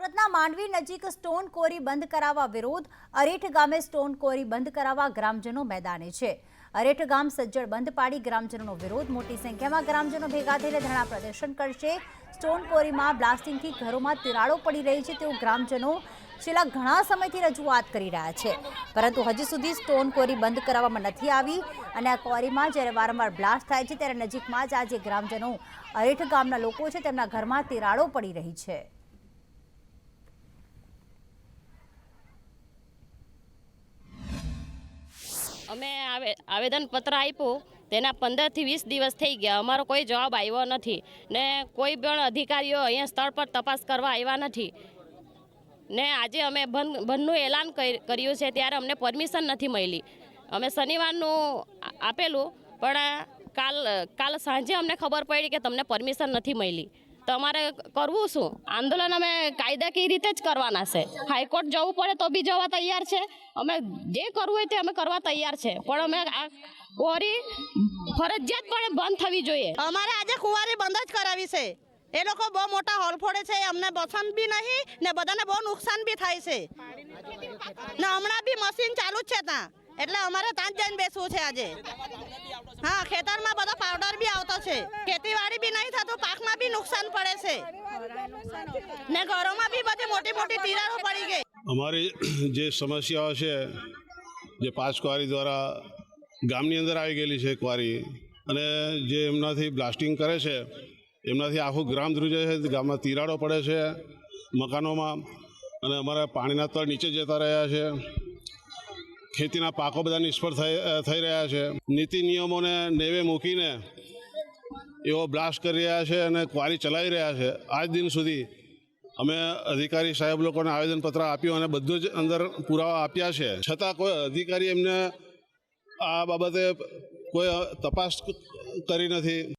સુરતના માંડવી નજીક સ્ટોન કોરી બંધ કરાવવા વિરોધ. અરેઠ ગામે સ્ટોન કોરી બંધ કરાવવા ગ્રામજનો મેદાને છે. અરેઠ ગામ સજ્જડ બંધ પાડી ગ્રામજનોનો વિરોધ. મોટી સંખ્યામાં ગ્રામજનો ભેગા થઈને ધરણા પ્રદર્શન કરશે. સ્ટોન કોરીમાં બ્લાસ્ટિંગથી ઘરોમાં તિરાડો પડી રહી છે તેવું ગ્રામજનો છેલ્લા ઘણા સમયથી રજૂઆત કરી રહ્યા છે. પરંતુ હજી સુધી સ્ટોન કોરી બંધ કરાવવામાં નથી આવી અને આ કોરીમાં જ્યારે વારંવાર બ્લાસ્ટ થાય છે ત્યારે નજીકમાં જ આજે ગ્રામજનો અરેઠ ગામના લોકો છે તેમના ઘરમાં તિરાડો પડી રહી છે. અમે આવે, આવેદનપત્ર આપ્યું, તેના પંદરથી વીસ દિવસ થઈ ગયા. અમારો કોઈ જવાબ આવ્યો નથી ને કોઈ પણ અધિકારીઓ અહીંયા સ્થળ પર તપાસ કરવા આવ્યા નથી. ને આજે અમે બંધ બંધનું એલાન કર- કર્યું છે ત્યારે અમને પરમિશન નથી મળી. અમે શનિવારનું આપેલું, પણ કાલ કાલ સાંજે અમને ખબર પડી કે તમને પરમિશન નથી મળી. તો અમારે કરવું શું? આંદોલન અમે કાયદાકીય રીતે જ કરવાના છે. હાઈકોર્ટ જવું પડે તો બી જવા તૈયાર છે. અમે જે કરવું હોય તે અમે કરવા તૈયાર છે. પણ અમે આ કોરી ફરજિયાતપણે બંધ થવી જોઈએ. અમારે આજે કુંવારી બંધ જ કરાવી છે. એ લોકો બહુ મોટા હોલ ફોડે છે. અમને પસંદ બી નહીં ને બધાને બહુ નુકસાન બી થાય છે. ને હમણાં બી મશીન ચાલુ જ છે ત્યાં. એટલે અમારે ત્યાં જ જઈને બેસવું છે આજે. હા, ખેતરમાં બધો પાવડર બી આવતો છે ખેતીવાડી બી નહીં થતું પાકમાં બી નુકસાન પડે છે. ને ઘરોમાં બી બધી મોટી મોટી તિરાડો પડી ગઈ. અમારી જે સમસ્યાઓ છે, જે પાંચ ક્વારી દ્વારા ગામની અંદર આવી ગયેલી છે ક્વારી, અને જે એમનાથી બ્લાસ્ટિંગ કરે છે, એમનાથી આખું ગ્રામ ધ્રુજે છે, ગામમાં તિરાડો પડે છે મકાનોમાં, અને અમારા પાણીના તળ નીચે જતા રહ્યા છે. ખેતીના પાકો બધા નિષ્ફળ થઈ થઈ રહ્યા છે. નીતિ નિયમોને નેવે મૂકીને એવો બ્લાસ્ટ કરી રહ્યા છે અને ક્વારી ચલાવી રહ્યા છે. આજ દિન સુધી અમે અધિકારી સાહેબ લોકોને આવેદનપત્ર આપ્યું અને બધું જ અંદર પુરાવા આપ્યા છે. છતાં કોઈ અધિકારી એમને આ બાબતે કોઈ તપાસ કરી નથી.